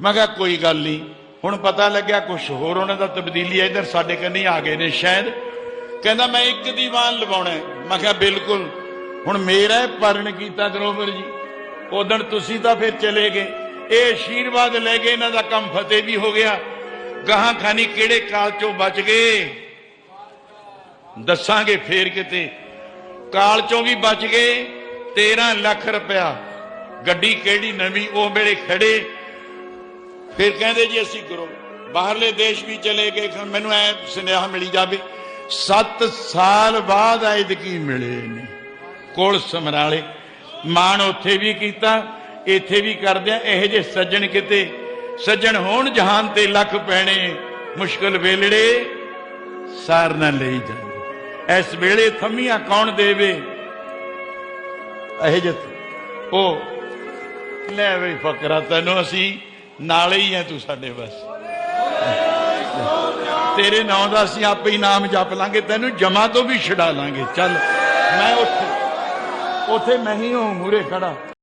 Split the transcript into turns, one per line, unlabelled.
ਮੈਂ ਕਿਹਾ, ਕੋਈ ਗੱਲ ਨਹੀਂ। ਹੁਣ ਪਤਾ ਲੱਗਿਆ ਕੁਝ ਹੋਰ ਉਹਨਾਂ ਦਾ ਤਬਦੀਲੀ ਹੈ ਇਧਰ ਸਾਡੇ ਕੰਨੀ ਆ ਗਏ ਨੇ ਸ਼ਾਇਦ। ਕਹਿੰਦਾ, ਮੈਂ ਇੱਕ ਦੀਵਾਨ ਲਵਾਉਣਾ ਮੈਂ ਕਿਹਾ, ਬਿਲਕੁਲ। ਹੁਣ ਮੇਰਾ ਪਰਨ ਕੀਤਾ ਗਰੋਵਰ ਜੀ। ਉਦਣ ਤੁਸੀਂ ਤਾਂ ਫਿਰ ਚਲੇ ਗਏ। ਇਹ ਆਸ਼ੀਰਵਾਦ ਲੈ ਕੇ ਇਹਨਾਂ ਦਾ ਕੰਮ ਫਤਿਹ ਵੀ ਹੋ ਗਿਆ। ਗਾਹਾਂ ਖਾਨੀ ਕਿਹੜੇ ਕਾਲ ਚੋਂ ਬਚ ਗਏ? ਦੱਸਾਂਗੇ ਫੇਰ ਕਿਤੇ। ਕਾਲ ਚੋਂ ਵੀ ਬਚ ਗਏ। 13 ਲੱਖ ਰੁਪਇਆ। ਗੱਡੀ ਕਿਹੜੀ ਨਵੀਂ, ਉਹ ਵੇਲੇ ਖੜੇ। ਫਿਰ ਕਹਿੰਦੇ ਜੀ ਅਸੀਂ ਕਰੋ ਬਾਹਰਲੇ ਦੇਸ਼ ਵੀ ਚਲੇ ਗਏ ਮੈਨੂੰ ਐ ਸੁਨੇਹਾ ਮਿਲੀ ਜਾਵੇ 7 ਸਾਲ ਬਾਅਦ ਐਦਕੀ ਮਿਲੇ ਨੇ। ਕੋਲ ਸਮਰਾਲੇ, ਮਾਣ ਉੱਥੇ ਵੀ ਕੀਤਾ, ਇੱਥੇ ਵੀ ਕਰਦਿਆਂ, ਇਹੋ ਜਿਹੇ ਸੱਜਣ ਕਿਤੇ, ਸੱਜਣ ਹੋਣ ਜਹਾਨ ਤੇ ਲੱਖ ਪੈਣੇ, ਮੁਸ਼ਕਲ ਵੇਲੜੇ, ਸਾਰ ਨਾ ਲਈ ਜਾਂਦੇ। ਇਸ ਵੇਲੇ ਥੰਮੀਆਂ ਕੌਣ ਦੇਵੇ? ਇਹ ਜਿਤ ਉਹ, ਲੈ ਵੀ ਫਕਰਾ, ਤੈਨੂੰ ਅਸੀਂ ਨਾਲੇ ਹੀ ਆ ਤੂੰ ਸਾਡੇ ਬਸ। ਤੇਰੇ ਨਾਂ ਦਾ ਅਸੀਂ ਆਪੇ ਹੀ ਨਾਮ ਜਪ ਲਾਂਗੇ, ਤੈਨੂੰ ਜਮਾ ਤੋਂ ਵੀ ਛਡਾ ਲਾਂਗੇ। ਚੱਲ, ਮੈਂ ਉੱਥੇ ਉੱਥੇ ਮੈਂ ਹੀ ਹਾਂ ਮੂਰੇ ਖੜਾ।